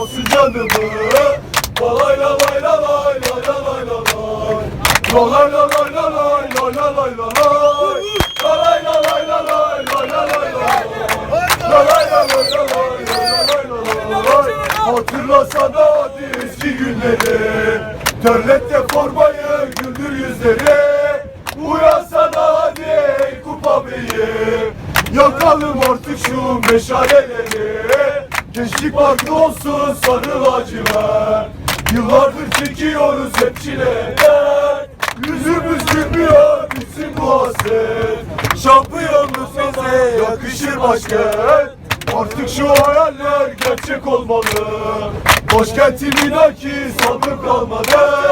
alsın canımı Lay la lay la lay lay la lay la lay la lay la lay la lay la lay Lay la lay la lay la lay la lay Lay la lay la lay la lay la lay hadi eski günleri Törlette formayı güldür yüzleri. Uyansana hadi kupa beyi Yakalım artık şu meşaleleri Gençlik farklı olsun sarı lacivert. Yıllardır çekiyoruz hep çileler Yüzümüz gülmüyor bitsin bu hasret. Şampiyonluk bize yakışır başkent Artık şu hayaller gerçek olmalı. Başkentimin aki sandım kalmadı